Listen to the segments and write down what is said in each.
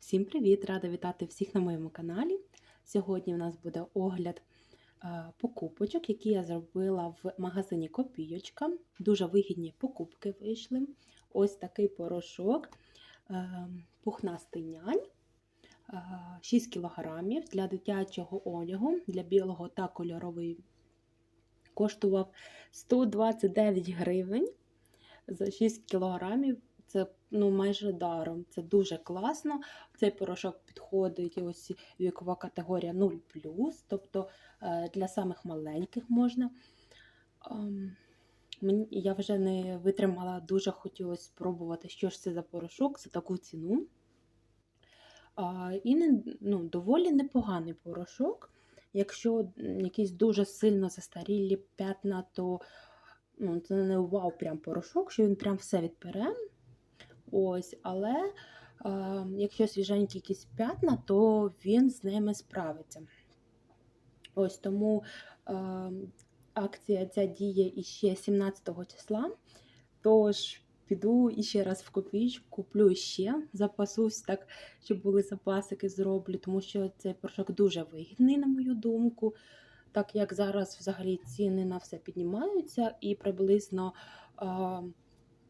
Всім привіт! Рада вітати всіх на моєму каналі. Сьогодні у нас буде огляд е, покупочок, які я зробила в магазині Копійочка. Дуже вигідні покупки вийшли. Ось такий порошок, е, пухнастий нянь, е, 6 кг для дитячого одягу, для білого та кольоровий. Коштував 129 гривень за 6 кілограмів це ну, майже даром. Це дуже класно. Цей порошок підходить ось вікова категорія 0, тобто е, для самих маленьких можна. Ем, Я вже не витримала, дуже хотілося спробувати, що ж це за порошок за таку ціну. І не, ну, доволі непоганий порошок. Якщо якісь дуже сильно застарілі п'ятна, то ну, це не вау, прям порошок, що він прям все відпере. Ось, але е, якщо свіженькі якісь п'ятна, то він з ними справиться. Ось тому е, акція ця діє іще 17 числа. Тож піду іще раз в копійку, куплю ще, запасусь так, щоб були запасики, зроблю, тому що цей порошок дуже вигідний, на мою думку. Так як зараз взагалі ціни на все піднімаються, і приблизно. Е,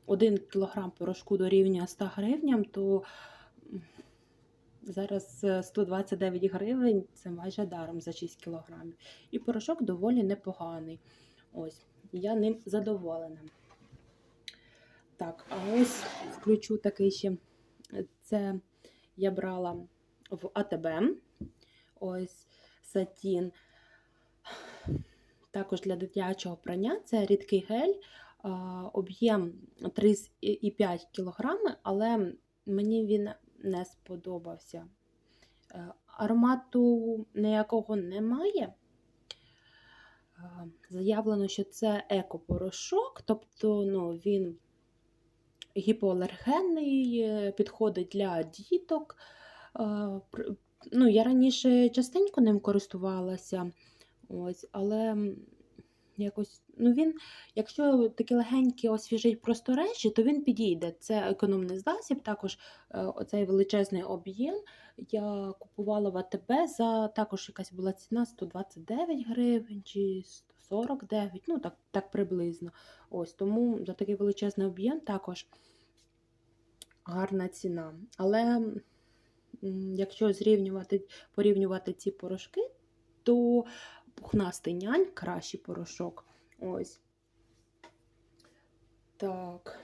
1 кг порошку дорівнює 100 гривням, то зараз е, 129 гривень це майже даром за 6 кг. І порошок доволі непоганий. Ось, я ним задоволена. Так, а ось включу такий ще. Це я брала в АТБ. Ось сатін. Також для дитячого прання це рідкий гель об'єм 3,5 кг, але мені він не сподобався. Е, Аромату ніякого немає. Е, Заявлено, що це екопорошок, тобто ну, він гіпоалергенний, е, підходить для діток. Е, Ну, я раніше частенько ним користувалася, ось, але якось, ну він Якщо такі легенькі освіжить просто речі, то він підійде. Це економний засіб. Також е, оцей величезний об'єм я купувала в АТБ за також якась була ціна 129 гривень чи 149, ну так, так приблизно. Ось тому за такий величезний об'єм також гарна ціна. Але якщо зрівнювати, порівнювати ці порошки, то пухнастий нянь кращий порошок. Ось. Так.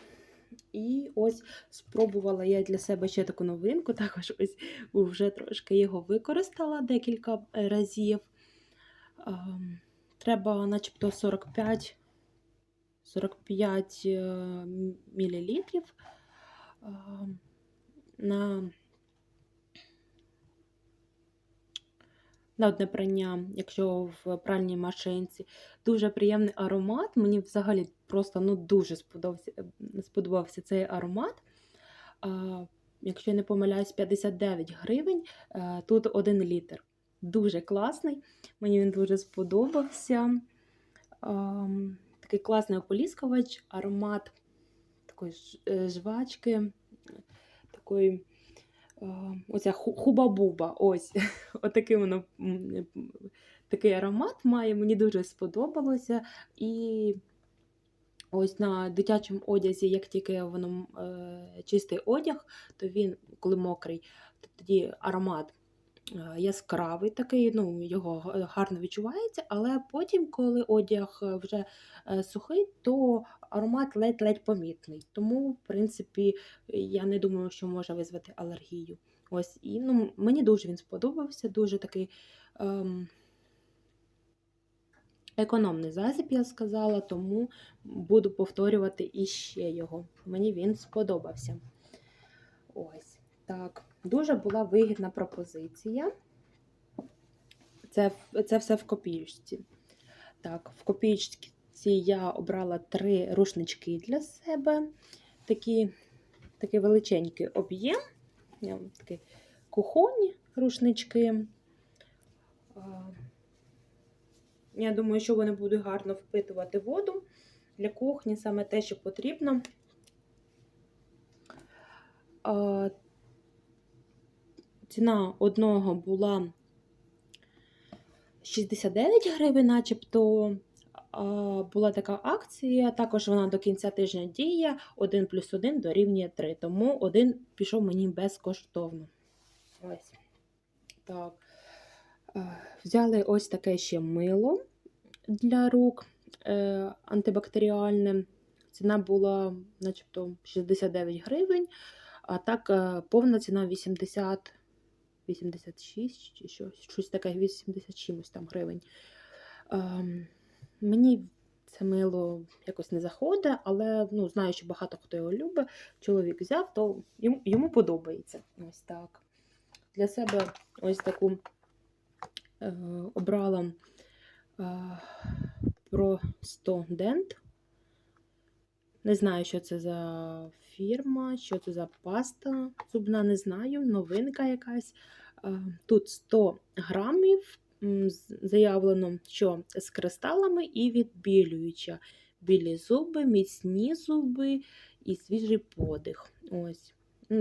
І ось спробувала я для себе ще таку новинку. Також ось вже трошки його використала декілька разів. Ем, Треба начебто 45 45 мл на, на одне прання, якщо в пральній машинці. Дуже приємний аромат. Мені взагалі просто ну, дуже сподобався, сподобався цей аромат. А, якщо я не помиляюсь, 59 гривень, е, тут 1 літр. Дуже класний, мені він дуже сподобався. А, такий класний ополіскувач, аромат такої е, жвачки, такої. Е, Оця ху- хуба-буба, ось отакий воно такий аромат має, мені дуже сподобалося. І ось на дитячому одязі, як тільки воно е, чистий одяг, то він, коли мокрий, то тоді аромат е, яскравий такий, ну, його гарно відчувається, але потім, коли одяг е, вже е, сухий, то аромат ледь-ледь помітний. Тому, в принципі, я не думаю, що може визвати алергію. Ось, і ну, мені дуже він сподобався, дуже такий. Ем, Економний засіб, я сказала, тому буду повторювати іще його. Мені він сподобався. Ось так. Дуже була вигідна пропозиція. Це, це все в копіючці. Так, в копіючці я обрала три рушнички для себе. Такі, такий величенький об'єм. Такі кухонні рушнички. Я думаю, що вони будуть гарно впитувати воду для кухні, саме те, що потрібно. Ціна одного була 69 гривень, начебто. Була така акція, також вона до кінця тижня діє, 1 плюс 1 дорівнює 3, тому один пішов мені безкоштовно. Ось. Так. Е, Взяли ось таке ще мило для рук е, антибактеріальне. Ціна була начебто 69 гривень, а так е, повна ціна 80, 86 чи щось, щось таке, 80 чимось там гривень. Ем, Мені це мило якось не заходить, але ну, знаю, що багато хто його любить. Чоловік взяв, то йому, йому подобається. Ось так. Для себе ось таку е, обрала е, про 100 Dent. Не знаю, що це за фірма, що це за паста зубна, не знаю, новинка якась. Е, Тут 100 грамів заявлено, що з кристалами і відбілююча. Білі зуби, міцні зуби і свіжий подих. Ось.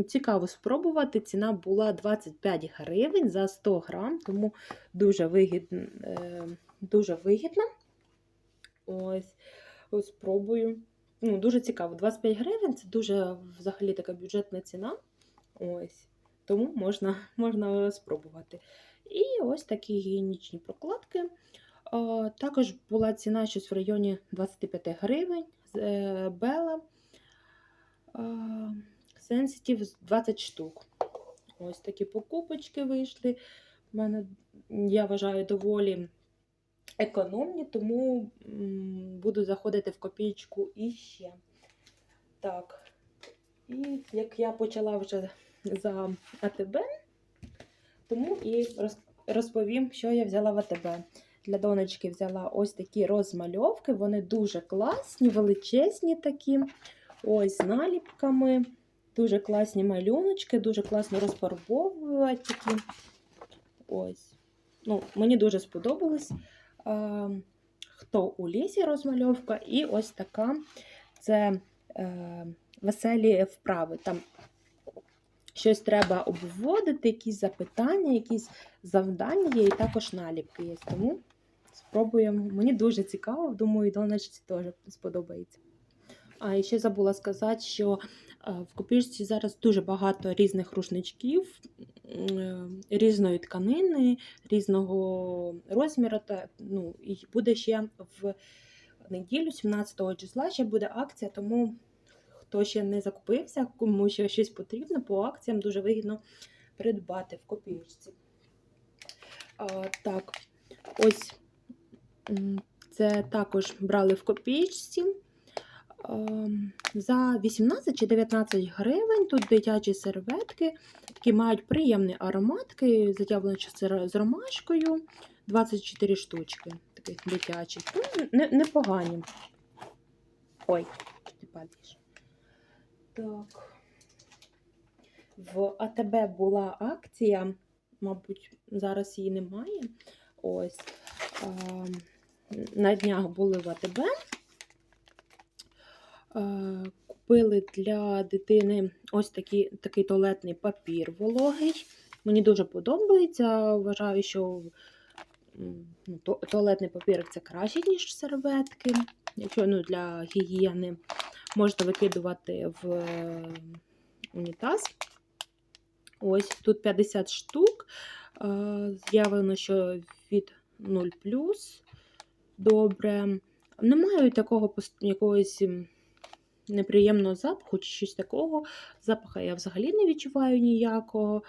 Цікаво спробувати. Ціна була 25 гривень за 100 грам, тому дуже вигідно. Е, дуже вигідно. Ось, ось спробую. Ну, дуже цікаво. 25 гривень це дуже взагалі така бюджетна ціна. Ось. Тому можна, можна спробувати. І ось такі гігієнічні прокладки. Також була ціна щось в районі 25 гривень. з, Бела. Sensitive 20 штук. Ось такі покупочки вийшли. У мене, я вважаю, доволі економні, тому буду заходити в копійку іще. Так. І як я почала вже за АТБ, тому і розповім, що я взяла в АТБ. Для донечки взяла ось такі розмальовки. Вони дуже класні, величезні такі. Ось з наліпками. Дуже класні малюночки, дуже класно розфарбовують такі. Ось. Ну, мені дуже сподобалось. А, хто у лісі розмальовка, і ось така це е, веселі вправи. Там щось треба обводити, якісь запитання, якісь завдання є, і також наліпки є. Тому спробуємо. Мені дуже цікаво, думаю, донечці теж сподобається. А ще забула сказати, що е, в копірці зараз дуже багато різних рушничків, е, різної тканини, різного розміру. Та, ну, і буде ще в неділю, 17 числа, ще буде акція, тому хто ще не закупився, кому ще щось потрібно, по акціям дуже вигідно придбати в копірці. А, так, ось це також брали в копійці. За 18 чи 19 гривень тут дитячі серветки, які мають приємний ароматки, заявлено, що з ромашкою. 24 штучки таких дитячих. Ну, не- непогані. Ой, ти падаєш. Так. В АТБ була акція, мабуть, зараз її немає. Ось. На днях були в АТБ. Купили для дитини ось такий, такий туалетний папір вологий. Мені дуже подобається. Вважаю, що ну, туалетний папір це краще, ніж серветки. Якщо ну, для гігієни можна викидувати в е, унітаз. Ось тут 50 штук. Е, З'явлено, що від 0 Добре. Немає такого якогось неприємного запаху чи щось такого. Запаха я взагалі не відчуваю ніякого.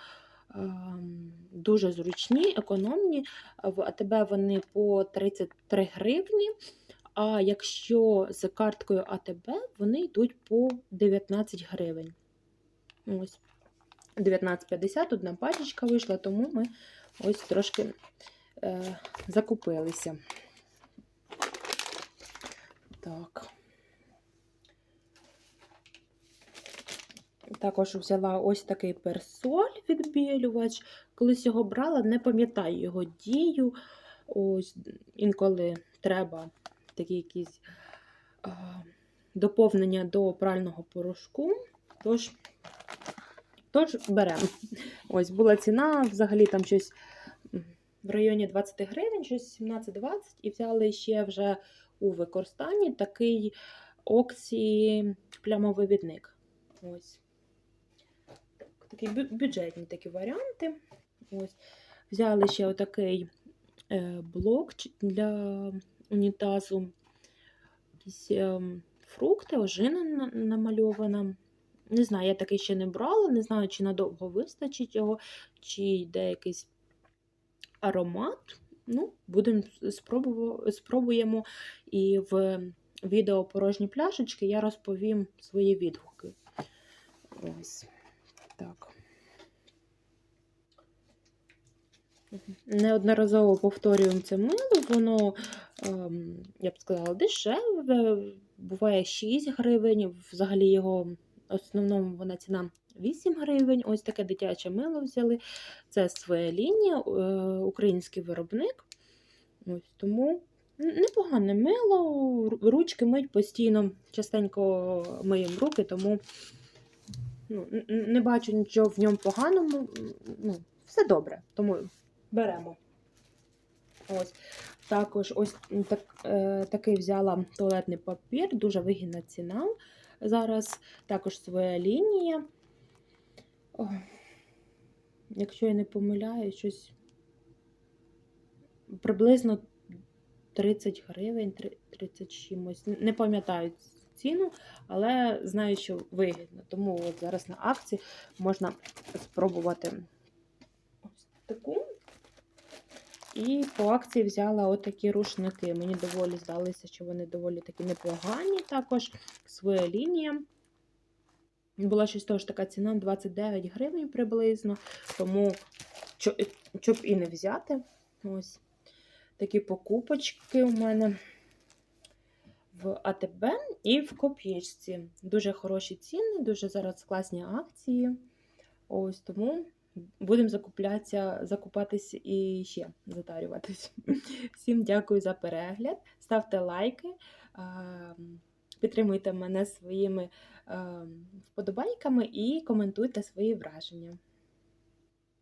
Ем, Дуже зручні, економні. В АТБ вони по 33 гривні. А якщо з карткою АТБ, вони йдуть по 19 гривень. Ось. 19,50 одна пачечка вийшла, тому ми ось трошки е, закупилися. Так. Також взяла ось такий персоль відбілювач. Колись його брала, не пам'ятаю його дію. Ось інколи треба такі якісь а, доповнення до прального порошку. Тож Тож беремо. Ось була ціна, взагалі там щось в районі 20 гривень, щось 17-20, і взяли ще вже у використанні такий Оксі плямовивідник. Ось. Такі бюджетні такі варіанти. Ось. Взяли ще отакий е, блок для унітазу. Якісь ем, фрукти, ожина намальована. Не знаю, я такий ще не брала, не знаю, чи надовго вистачить його, чи йде якийсь аромат. Ну, будемо спробуємо. І в відео порожні пляшечки я розповім свої відгуки. Ось так. Неодноразово повторюємо це мило, воно, я б сказала, дешеве, буває 6 гривень, взагалі його основному вона ціна 8 гривень. Ось таке дитяче мило взяли. Це своя лінія, е, український виробник. Ось тому непогане мило, ручки мить постійно, частенько миємо руки, тому ну, не бачу нічого в ньому поганому. Ну, все добре, тому беремо. Ось. Також ось так, е, такий взяла туалетний папір, дуже вигідна ціна. Зараз також своя лінія. О, якщо я не помиляю, щось приблизно 30 гривень, 30 чимось. Не пам'ятаю ціну, але знаю, що вигідно. Тому от зараз на акції можна спробувати ось таку. І по акції взяла отакі рушники. Мені доволі здалося, що вони доволі такі непогані. Також своя лінія. Була щось теж така ціна 29 гривень приблизно. Тому щоб і не взяти. Ось такі покупочки у мене в АТБ і в коп'єчці. Дуже хороші ціни, дуже зараз класні акції. Ось тому будемо закуплятися, закупатись і ще затарюватись. Всім дякую за перегляд. Ставте лайки, підтримуйте мене своїми вподобайками і коментуйте свої враження.